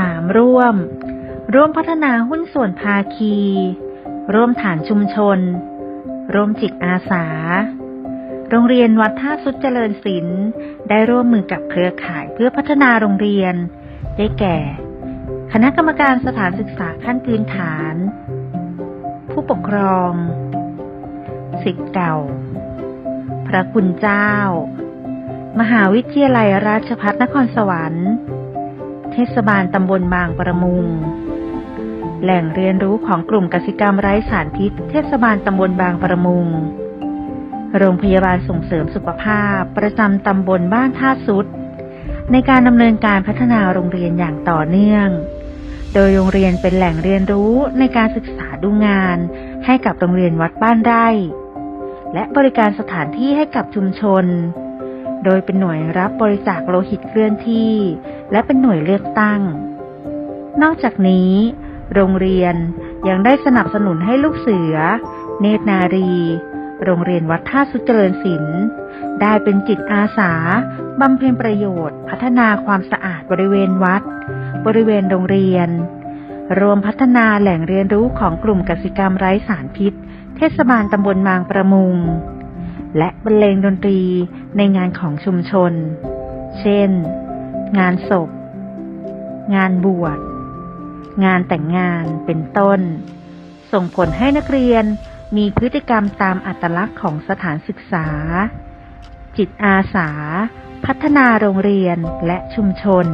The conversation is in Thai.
3. ร่วม ร่วมพัฒนาหุ้นส่วนภาคี ร่วมฐานชุมชน ร่วมจิตอาสา โรงเรียนวัดท่าสุดเจริญศิลป์ได้ร่วมมือกับเครือข่ายเพื่อพัฒนาโรงเรียน ได้แก่ คณะกรรมการสถานศึกษาขั้นพื้นฐาน ผู้ปกครองสิทธิ์เก่า พระคุณเจ้า มหาวิทยาลัยราชภัฏนครสวรรค์ เทศบาลตำบลบางประมุง แหล่งเรียนรู้ของกลุ่มกสิกรรมไร้สารพิษ เทศบาลตำบลบางประมุง โรงพยาบาลส่งเสริมสุขภาพ ประจำตำบลบ้านท่าสุด ในการดำเนินการพัฒนาโรงเรียนอย่างต่อเนื่อง โดยโรงเรียนเป็นแหล่งเรียนรู้ในการศึกษาดูงาน ให้กับโรงเรียนวัดบ้านไร่ และบริการสถานที่ให้กับชุมชน โดยเป็นหน่วยรับบริจาคโลหิตเคลื่อนที่ และเป็นหน่วยเลือกตั้ง นอกจากนี้ โรงเรียนยังได้สนับสนุนให้ลูกเสือ เนตรนารี โรงเรียนวัดท่าสุเจริญศิลป์ได้เป็นจิตอาสาบำเพ็ญประโยชน์ พัฒนาความสะอาดบริเวณวัด บริเวณโรงเรียน รวมพัฒนาแหล่งเรียนรู้ของกลุ่มกสิกรรมไร้สารพิษ เทศบาลตำบลบางประมุง และบรรเลงดนตรีในงานของชุมชน เช่น งานศพ งานบวช งานแต่งงาน เป็นต้น ส่งผลให้นักเรียนมีพฤติกรรมตามอัตลักษณ์ของสถานศึกษา จิตอาสา พัฒนาโรงเรียนและชุมชน